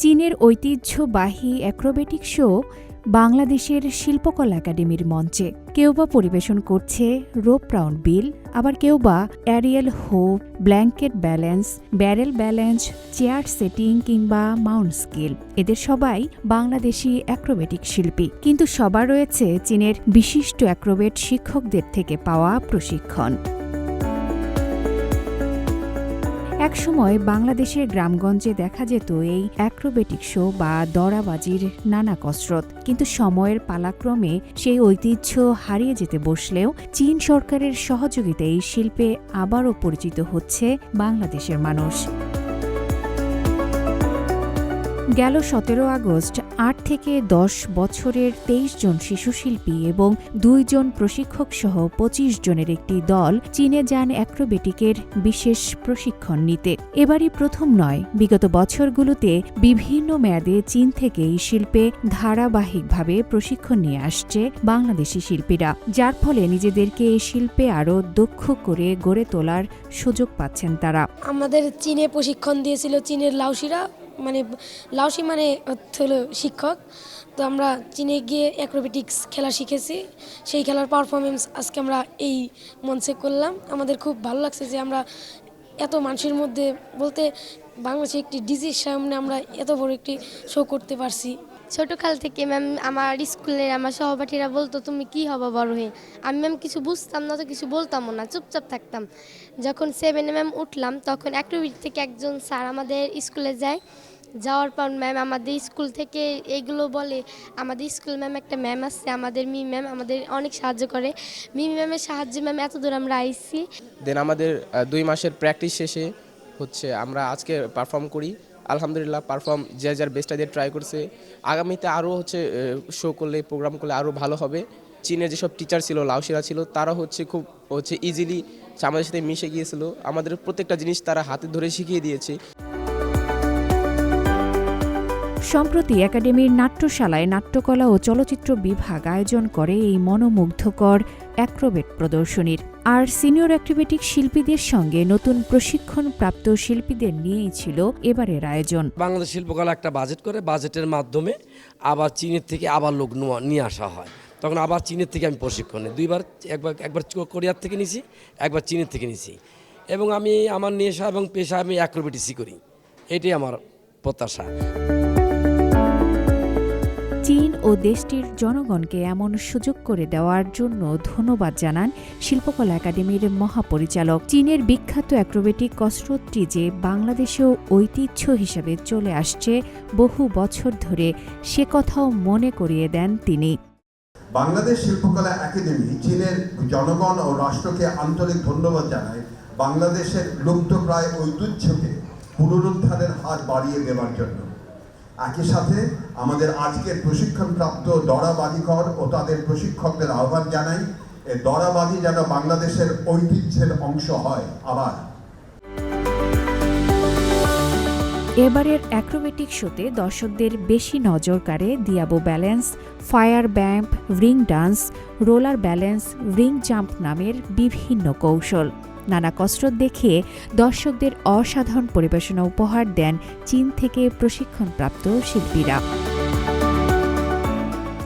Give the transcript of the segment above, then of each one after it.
চীনের ঐতিহ্যবাহী acrobatic show বাংলাদেশের শিল্পকলা একাডেমির মঞ্চে। কেউ বা পরিবেশন করছে রোপ রাউন্ড বিল, আবার কেউ বা aerial hoop, blanket balance, barrel balance, chair setting কিংবা মাউন্ট স্কেল। এদের সবাই বাংলাদেশি অ্যাক্রোবেটিক শিল্পী। কিন্তু সবার রয়েছে চীনের বিশিষ্ট অ্যাক্রোবেট শিক্ষকদের থেকে পাওয়া প্রশিক্ষণ। একসময় বাংলাদেশের গ্রামগঞ্জে দেখা যেত এই অ্যাক্রোবেটিক শো বা দরাবাজির নানা কসরত। কিন্তু সময়ের পালাক্রমে সেই ঐতিহ্য হারিয়ে যেতে বসলেও চীন সরকারের সহযোগিতায় এই শিল্পে আবারও পরিচিত হচ্ছে বাংলাদেশের মানুষ। গেল সতেরো আগস্ট, আট থেকে দশ বছরের তেইশ জন শিশুশিল্পী এবং দুইজন প্রশিক্ষক সহ পঁচিশ জনের একটি দল চীনে যান অ্যাক্রোবেটিকের বিশেষ প্রশিক্ষণ নিতে। এবারই প্রথম নয়, বিগত বছরগুলোতে বিভিন্ন মেয়াদে চীন থেকে এই শিল্পে ধারাবাহিকভাবে প্রশিক্ষণ নিয়ে আসছে বাংলাদেশি শিল্পীরা, যার ফলে নিজেদেরকে এই শিল্পে আরও দক্ষ করে গড়ে তোলার সুযোগ পাচ্ছেন তারা। আমাদের চীনে প্রশিক্ষণ দিয়েছিল চীনের লাউসিরা। মানে লাউসি মানে হলো শিক্ষক। তো আমরা চীনে গিয়ে অ্যাক্রোবেটিক্স খেলা শিখেছি। সেই খেলার পারফরমেন্স আজকে আমরা এই মঞ্চে করলাম। আমাদের খুব ভালো লাগছে যে আমরা এত মানুষের মধ্যে বলতে বাংলাদেশে একটি ডিজির সামনে আমরা এত বড় একটি শো করতে পারছি। ছোটকাল থেকে ম্যাম আমার স্কুলের আমার সহপাঠীরা বলতো, তুমি কি হবা বড় হয়ে? আমি ম্যাম কিছু বুঝতাম না তো কিছু বলতামও না, চুপচাপ থাকতাম। যখন সেভেনে ম্যাম উঠলাম, তখন অ্যাক্টিভিটি থেকে একজন স্যার আমাদের স্কুলে যায়। যাওয়ার পর ম্যাম আমাদের স্কুল থেকে এগুলো বলে, আমাদের স্কুল ম্যাম একটা ম্যাম আছে, আমাদের মি ম্যাম আমাদের অনেক সাহায্য করে। মি ম্যামের সাহায্যে ম্যাম এত দূর আমরা আইসি দেন আমাদের দুই মাসের প্র্যাকটিস শেষে হচ্ছে আমরা আজকে পারফর্ম করি। আলহামদুলিল্লাহ পারফর্ম যে যার বেস্টটা দিয়ে ট্রাই করছে। আগামীতে আরও হচ্ছে শো করলে প্রোগ্রাম করলে আরও ভালো হবে। চীনের যেসব টিচার ছিল, লাউসিরা ছিল, তারা হচ্ছে খুব হচ্ছে ইজিলি আমাদের সাথে মিশে গিয়েছিল। আমাদের প্রত্যেকটা জিনিস তারা হাতে ধরে শিখিয়ে দিয়েছে। সম্প্রতি একাডেমির নাট্যশালায় নাট্যকলা ও চলচ্চিত্র বিভাগ আয়োজন করে এই মনোমুগ্ধকর অ্যাক্রোবেট প্রদর্শনীর। আর সিনিয়র অ্যাক্রোবেটিক শিল্পীদের সঙ্গে নতুন প্রশিক্ষণপ্রাপ্ত শিল্পীদের নিয়েই ছিল এবারের আয়োজন। বাংলাদেশ শিল্পকলা একটা বাজেট করে, বাজেটের মাধ্যমে আবার চীনের থেকে আবার লোক নিয়ে আসা হয়। তখন আবার চীনের থেকে আমি প্রশিক্ষণ নিই। দুইবার, একবার একবার কোরিয়ার থেকে নিছি, একবার চীনের থেকে নিছি। এবং আমি আমার নেশা এবং পেশা আমি অ্যাক্রোবেটিসই করি। এটাই আমার প্রত্যাশা। ও দেশটির জনগণকে এমন সুযোগ করে দেওয়ার জন্য ধন্যবাদ জানান শিল্পকলা একাডেমির মহাপরিচালক। চীনের বিখ্যাত অ্যাক্রোবেটিক কসরতটি যে বাংলাদেশেও ঐতিহ্য হিসেবে চলে আসছে বহু বছর ধরে, সে কথাও মনে করিয়ে দেন তিনি। বাংলাদেশ শিল্পকলা একাডেমি চীনের জনগণ ও রাষ্ট্রকে আন্তরিক ধন্যবাদ জানায় বাংলাদেশের লুপ্তপ্রায় ঐতিহ্যকে পুনরুদ্ধারের হাত বাড়িয়ে দেওয়ার জন্য। একই সাথে আমাদের আজকের প্রশিক্ষণপ্রাপ্ত দরাবাজিকর ও তাদের প্রশিক্ষকদের আহ্বান জানাই, এ দরাবাজি যেন বাংলাদেশের ঐতিহ্যের অংশ হয়। আবার। এবারের অ্যাক্রোবেটিক শোতে দর্শকদের বেশি নজর কাড়ে diabolo balance, fire ব্যাম্প, ring dance, roller balance, ring jump নামের বিভিন্ন কৌশল। নানা কসরত দেখিয়ে দর্শকদের অসাধারণ পরিবেশনা উপহার দেন চীন থেকে প্রশিক্ষণপ্রাপ্ত শিল্পীরা।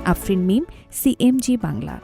আফরিন মিম, সিএমজি বাংলা।